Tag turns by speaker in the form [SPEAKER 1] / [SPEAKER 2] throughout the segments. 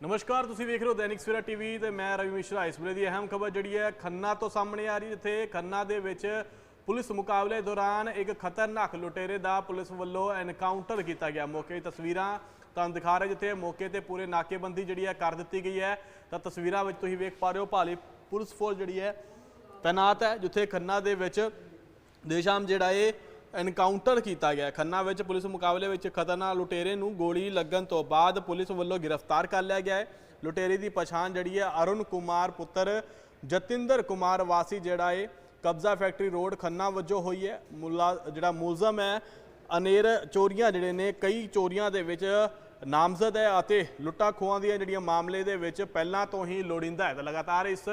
[SPEAKER 1] ਨਮਸਕਾਰ, ਤੁਸੀਂ ਵੇਖ ਰਹੇ ਹੋ ਦੈਨਿਕ ਸਵੇਰਾ ਟੀਵੀ ਤੇ ਮੈਂ ਰਵੀ ਮਿਸ਼ਰਾ। ਇਸ ਵੇਲੇ ਦੀ ਅਹਿਮ ਖਬਰ ਜਿਹੜੀ ਹੈ, ਖੰਨਾ ਤੋਂ ਸਾਹਮਣੇ ਆ ਰਹੀ ਜਿੱਥੇ ਖੰਨਾ ਦੇ ਵਿੱਚ ਪੁਲਿਸ ਮੁਕਾਬਲੇ ਦੌਰਾਨ ਇੱਕ ਖਤਰਨਾਕ ਲੁਟੇਰੇ ਦਾ ਪੁਲਿਸ ਵੱਲੋਂ ਐਨਕਾਊਂਟਰ ਕੀਤਾ ਗਿਆ। ਮੌਕੇ ਦੀ ਤਸਵੀਰਾਂ ਤੁਹਾਨੂੰ ਦਿਖਾ ਰਹੇ ਜਿੱਥੇ ਮੌਕੇ ਤੇ ਪੂਰੇ ਨਾਕੇਬੰਦੀ ਜਿਹੜੀ ਹੈ ਕਰ ਦਿੱਤੀ ਗਈ ਹੈ। ਤਾਂ ਤਸਵੀਰਾਂ ਵਿੱਚ ਤੁਸੀਂ ਵੇਖ ਪਾ ਰਹੇ ਹੋ, ਭਾਲੀ ਪੁਲਿਸ ਫੋਰਸ ਜਿਹੜੀ ਹੈ ਤਾਇਨਾਤ ਹੈ, ਜਿੱਥੇ ਖੰਨਾ ਦੇ ਵਿੱਚ ਦੇਸ਼ਾਮ ਜਿਹੜਾ ਇਹ ਐਨਕਾਊਂਟਰ ਕੀਤਾ ਗਿਆ। ਖੰਨਾ ਵਿੱਚ ਪੁਲਿਸ ਮੁਕਾਬਲੇ ਵਿੱਚ ਖਤਰਨਾਕ ਲੁਟੇਰੇ ਨੂੰ ਗੋਲੀ ਲੱਗਣ ਤੋਂ ਬਾਅਦ ਪੁਲਿਸ ਵੱਲੋਂ ਗ੍ਰਿਫਤਾਰ ਕਰ ਲਿਆ ਗਿਆ ਹੈ। ਲੁਟੇਰੇ ਦੀ ਪਛਾਣ ਜਿਹੜੀ ਹੈ ਅਰੁਣ ਕੁਮਾਰ ਪੁੱਤਰ ਜਤਿੰਦਰ ਕੁਮਾਰ ਵਾਸੀ ਜਿਹੜਾ ਹੈ, ਕਬਜ਼ਾ ਫੈਕਟਰੀ ਰੋਡ ਖੰਨਾ ਵਜੋਂ ਹੋਈ ਹੈ। ਮੁਲਾ ਜਿਹੜਾ ਮੁਲਜ਼ਮ ਹੈ, ਅਨੇਰ ਚੋਰੀਆਂ ਜਿਹੜੇ ਨੇ, ਕਈ ਚੋਰੀਆਂ ਦੇ ਵਿੱਚ ਨਾਮਜ਼ਦ ਹੈ ਅਤੇ ਲੁੱਟਾਂ ਖੋਹਾਂ ਦੀਆਂ ਜਿਹੜੀਆਂ ਮਾਮਲੇ ਦੇ ਵਿੱਚ ਪਹਿਲਾਂ ਤੋਂ ਹੀ ਲੋੜਿੰਦਾ ਹੈ। ਤਾਂ ਲਗਾਤਾਰ ਇਸ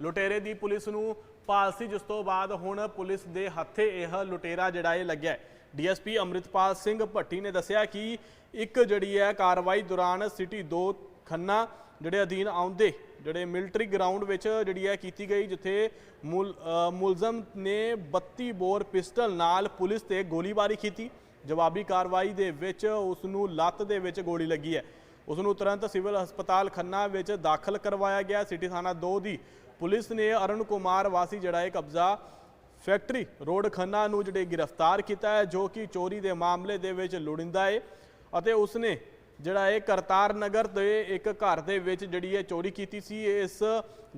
[SPEAKER 1] ਲੁਟੇਰੇ ਦੀ ਪੁਲਿਸ ਨੂੰ ਭਾਲ ਸੀ ਜਿਸ ਤੋਂ ਬਾਅਦ ਹੁਣ ਪੁਲਿਸ ਦੇ ਹੱਥੇ ਇਹ ਲੁਟੇਰਾ ਜਿਹੜਾ ਇਹ ਲੱਗਿਆ ਡੀਐਸਪੀ ਅੰਮ੍ਰਿਤਪਾਲ ਸਿੰਘ ਭੱਟੀ ਨੇ ਦੱਸਿਆ ਕਿ ਇੱਕ ਜਿਹੜੀ ਹੈ ਕਾਰਵਾਈ ਦੌਰਾਨ ਸਿਟੀ 2 ਖੰਨਾ ਜਿਹੜੇ ਅਧੀਨ ਆਉਂਦੇ, ਜਿਹੜੇ ਮਿਲਟਰੀ ਗਰਾਊਂਡ ਵਿੱਚ ਜਿਹੜੀ ਹੈ ਕੀਤੀ ਗਈ, ਜਿੱਥੇ ਮੁਲ- ਮੁਲਜ਼ਮ ਨੇ 32 ਬੋਰ ਪਿਸਟਲ ਨਾਲ ਪੁਲਿਸ ਤੇ ਗੋਲੀਬਾਰੀ ਕੀਤੀ। ਜਵਾਬੀ ਕਾਰਵਾਈ ਦੇ ਵਿੱਚ ਉਸ ਨੂੰ ਲੱਤ ਦੇ ਵਿੱਚ ਗੋਲੀ ਲੱਗੀ ਹੈ। ਉਸ ਨੂੰ ਤੁਰੰਤ ਸਿਵਲ ਹਸਪਤਾਲ ਖੰਨਾ ਵਿੱਚ ਦਾਖਲ ਕਰਵਾਇਆ ਗਿਆ। ਸਿਟੀ ਥਾਣਾ 2 ਦੀ ਪੁਲਿਸ ਨੇ ਅਰੁਣ ਕੁਮਾਰ ਵਾਸੀ, ਜਿਹੜਾ ਇਹ ਕਬਜ਼ਾ ਫੈਕਟਰੀ ਰੋਡ ਖੰਨਾ ਨੂੰ ਜਿਹੜੇ ਗ੍ਰਿਫਤਾਰ ਕੀਤਾ ਹੈ, ਜੋ ਕਿ ਚੋਰੀ ਦੇ ਮਾਮਲੇ ਦੇ ਵਿੱਚ ਲੋੜਿੰਦਾ ਹੈ ਅਤੇ ਉਸਨੇ ਜਿਹੜਾ ਇਹ ਕਰਤਾਰ ਨਗਰ ਦੇ ਇੱਕ ਘਰ ਦੇ ਵਿੱਚ ਜਿਹੜੀ ਹੈ ਚੋਰੀ ਕੀਤੀ ਸੀ। ਇਸ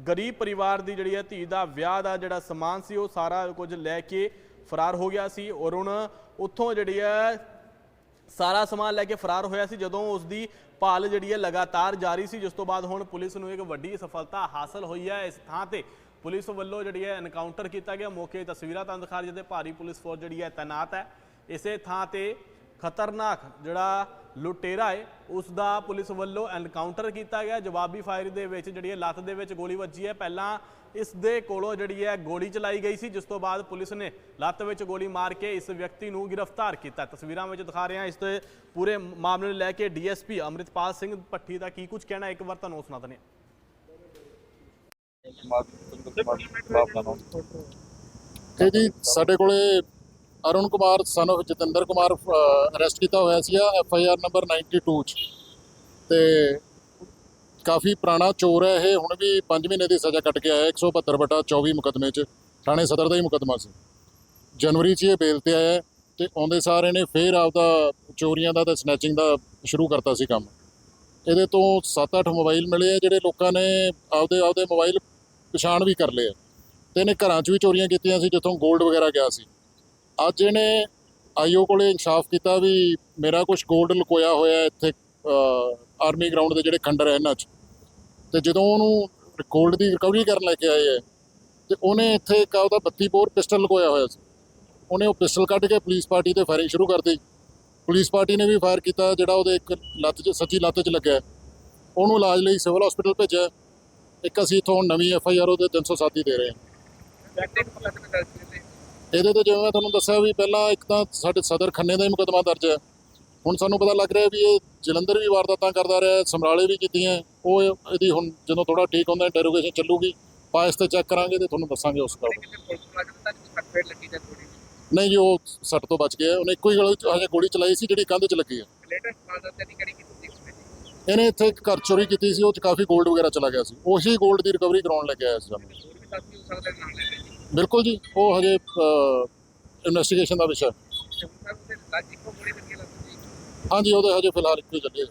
[SPEAKER 1] ਗਰੀਬ ਪਰਿਵਾਰ ਦੀ ਜਿਹੜੀ ਹੈ ਧੀ ਦਾ ਵਿਆਹ ਦਾ ਜਿਹੜਾ ਸਮਾਨ ਸੀ, ਉਹ ਸਾਰਾ ਕੁਝ ਲੈ ਕੇ ਫਰਾਰ ਹੋ ਗਿਆ ਸੀ। ਔਰ ਹੁਣ ਉੱਥੋਂ ਜਿਹੜੀ ਹੈ ਸਾਰਾ ਸਮਾਨ ਲੈ ਕੇ ਫਰਾਰ ਹੋਇਆ ਸੀ ਜਦੋਂ ਉਸ ਦੀ ਭਾਲ ਜਿਹੜੀ ਹੈ ਲਗਾਤਾਰ ਜਾਰੀ ਸੀ, ਜਿਸ ਤੋਂ ਬਾਅਦ ਹੁਣ ਪੁਲਿਸ ਨੂੰ ਇੱਕ ਵੱਡੀ ਸਫਲਤਾ ਹਾਸਲ ਹੋਈ ਹੈ। ਇਸ ਥਾਂ ਤੇ ਪੁਲਿਸ ਵੱਲੋਂ ਜਿਹੜੀ ਹੈ ਐਨਕਾਊਂਟਰ ਕੀਤਾ ਗਿਆ। ਮੌਕੇ ਤਸਵੀਰਾਂ ਤੁਹਾਨੂੰ ਦਿਖਾ ਰਹੀ ਭਾਰੀ ਪੁਲਿਸ ਫੋਰਸ ਜਿਹੜੀ ਹੈ ਤਾਇਨਾਤ ਹੈ। ਇਸੇ ਥਾਂ ਤੇ ਖਤਰਨਾਕ ਜਿਹੜਾ ਲੁਟੇਰਾ ਹੈ। ਉਸ ਦਾ ਪੁਲਿਸ ਵੱਲੋਂ ਐਨਕਾਊਂਟਰ ਕੀਤਾ ਗਿਆ। ਜਵਾਬੀ ਫਾਇਰ ਦੇ ਵਿੱਚ ਜਿਹੜੀ ਹੈ ਲੱਤ ਦੇ ਵਿੱਚ ਗੋਲੀ ਵੱਜੀ ਹੈ। ਪਹਿਲਾਂ ਇਸ ਦੇ ਕੋਲੋਂ ਜਿਹੜੀ ਹੈ ਗੋਲੀ ਚਲਾਈ ਗਈ ਸੀ ਜਿਸ ਤੋਂ ਬਾਅਦ ਪੁਲਿਸ ਨੇ ਲੱਤ ਵਿੱਚ ਗੋਲੀ ਮਾਰ ਕੇ ਇਸ ਵਿਅਕਤੀ ਨੂੰ ਗ੍ਰਿਫਤਾਰ ਕੀਤਾ। ਤਸਵੀਰਾਂ ਵਿੱਚ ਦਿਖਾ ਰਹੇ ਹਾਂ ਇਸ ਤੇ ਪੂਰੇ ਮਾਮਲੇ ਨੂੰ ਲੈ ਕੇ ਡੀਐਸਪੀ ਅੰਮ੍ਰਿਤਪਾਲ ਸਿੰਘ ਭੱਠੀ ਦਾ ਕੀ ਕੁਝ ਕਹਿਣਾ ਇੱਕ ਵਾਰ ਤੁਹਾਨੂੰ ਸੁਣਾ ਦਿੰਦੇ ਹਾਂ।
[SPEAKER 2] ਇਹ ਜੀ ਸਾਡੇ ਕੋਲੇ Arun Kumar son of Jatinder Kumar arrest ਕੀਤਾ ਹੋਇਆ ਸੀ ਐਫ ਆਈ ਆਰ ਨੰਬਰ 92 ਚ। ਤੇ ਕਾਫੀ ਪੁਰਾਣਾ ਚੋਰ ਹੈ ਇਹ, ਹੁਣ ਵੀ 5 ਮਹੀਨੇ ਦੀ ਸਜ਼ਾ ਕੱਟ ਕੇ ਆਇਆ 172 ਬਟਾ 24 ਮੁਕਦਮੇ ਚ, ਥਾਣੇ ਸਦਰ ਦਾ ਹੀ ਮੁਕਦਮਾ ਸੀ। ਜਨਵਰੀ ਚ ਇਹ ਬੇਲ ਤੇ ਆਇਆ ਹੈ ਤੇ ਆਉਂਦੇ ਸਾਰ ਇਹਨੇ ਫੇਰ ਆਪਦਾ ਚੋਰੀਆਂ ਦਾ ਤੇ ਸਨੈਚਿੰਗ ਦਾ ਸ਼ੁਰੂ ਕਰਤਾ ਸੀ ਕੰਮ। ਇਹਦੇ ਤੋਂ 7-8 ਮੋਬਾਈਲ ਮਿਲੇ ਆ, ਜਿਹੜੇ ਲੋਕਾਂ ਨੇ ਆਪਦੇ ਆਪਦੇ ਮੋਬਾਈਲ ਪਛਾਣ ਵੀ ਕਰ ਲਏ ਆ। ਤੇ ਇਹਨੇ ਘਰਾਂ 'ਚ ਵੀ ਚੋਰੀਆਂ ਕੀਤੀਆਂ ਸੀ, ਜਿੱਥੋਂ 골ਡ ਵਗੈਰਾ ਗਿਆ ਸੀ। ਅੱਜ ਇਹਨੇ ਆਈਓ ਕੋਲੇ ਇਨਸਾਫ ਕੀਤਾ ਵੀ ਮੇਰਾ ਕੁਝ 골ਡ ਲੁਕੋਇਆ ਹੋਇਆ ਇੱਥੇ ਆਰਮੀ ਗਰਾਊਂਡ ਦੇ ਜਿਹੜੇ ਖੰਡਰ ਹੈ ਇਹਨਾਂ 'ਚ। ਤੇ ਜਦੋਂ ਉਹਨੂੰ 골ਡ ਦੀ ਰਿਕਵਰੀ ਕਰਨ ਲੈ ਕੇ ਆਏ ਹੈ, ਤੇ ਉਹਨੇ ਇੱਥੇ ਇੱਕ ਉਹਦਾ 32 ਬੋਰ ਪਿਸਟਲ ਲੁਕੋਇਆ ਹੋਇਆ ਸੀ। ਉਹਨੇ ਉਹ ਪਿਸਟਲ ਕੱਢ ਕੇ ਪੁਲਿਸ ਪਾਰਟੀ ਤੇ ਫਾਇਰਿੰਗ ਸ਼ੁਰੂ ਕਰਤੀ ਪੁਲਿਸ ਪਾਰਟੀ ਨੇ ਵੀ ਫਾਇਰ ਕੀਤਾ, ਜਿਹੜਾ ਉਹਦੇ ਇੱਕ ਲੱਤ 'ਚ ਸੱਚੀ ਲੱਤ 'ਚ ਲੱਗਿਆ ਉਹਨੂੰ ਇਲਾਜ ਲਈ ਸਿਵਲ ਹਸਪੀਟਲ ਭੇਜਿਆ। ਇੱਕ ਅਸੀਂ ਇਥੋਂ ਨਵੀਂ ਐਫ ਆਈ ਆਰ ਉਹਦੇ 307 ਦੀ ਦੇ ਰਹੇ ਹਾਂ। ਇਹਦੇ ਤੇ ਜਿਵੇਂ ਮੈਂ ਤੁਹਾਨੂੰ ਦੱਸਿਆ ਵੀ ਪਹਿਲਾਂ ਇੱਕ ਤਾਂ ਸਾਡੇ ਸਦਰ ਖੰਨੇ ਦਾ ਹੀ ਮੁਕਦਮਾ ਦਰਜ ਹੈ। ਹੁਣ ਸਾਨੂੰ ਪਤਾ ਲੱਗ ਰਿਹਾ ਵੀ ਇਹ ਜਲੰਧਰ ਵੀ ਵਾਰਦਾਤਾਂ ਕਰਦਾ ਰਿਹਾ, ਸਮਰਾਲੇ ਵੀ ਕੀਤੀਆਂ, ਉਹ ਇਹਦੀ ਹੁਣ ਜਦੋਂ ਥੋੜਾ ਠੀਕ ਹੁੰਦਾ ਇੰਟਰੋਗੇਸ਼ਨ ਚੱਲੂਗੀ ਪਾਇਸ ਤੇ ਚੈੱਕ ਕਰਾਂਗੇ ਤੇ ਤੁਹਾਨੂੰ ਦੱਸਾਂਗੇ ਉਸ ਗੱਲ ਨਹੀਂ ਜੀ, ਉਹ ਸੱਟ ਤੋਂ ਬਚ ਗਿਆ, ਉਹਨੇ ਇੱਕੋ ਹੀ ਗੋਲੀ ਹਜੇ ਗੋਲੀ ਚਲਾਈ ਸੀ, ਜਿਹੜੀ ਕੰਧ 'ਚ ਲੱਗੀ ਹੈ। ਇਹਨੇ ਇੱਥੇ ਇੱਕ ਘਰ ਚੋਰੀ ਕੀਤੀ ਸੀ, ਉਹ 'ਚ ਕਾਫੀ 골ਡ ਵਗੈਰਾ ਚਲਾ ਗਿਆ ਸੀ। ਉਹੀ 골ਡ ਦੀ ਰਿਕਵਰੀ ਕਰਾਉਣ ਲੈ ਕੇ ਆਇਆ ਸੀ ਬਿਲਕੁਲ ਜੀ ਉਹ ਹਜੇ ਇਨਵੈਸਟੀਗੇਸ਼ਨ ਦਾ ਵਿਸ਼ਾ ਹੈ। ਹਾਂਜੀ ਉਹਦੇ ਹਜੇ ਫਿਲਹਾਲ ਇੱਕੋ ਹੀ ਚੱਲੀ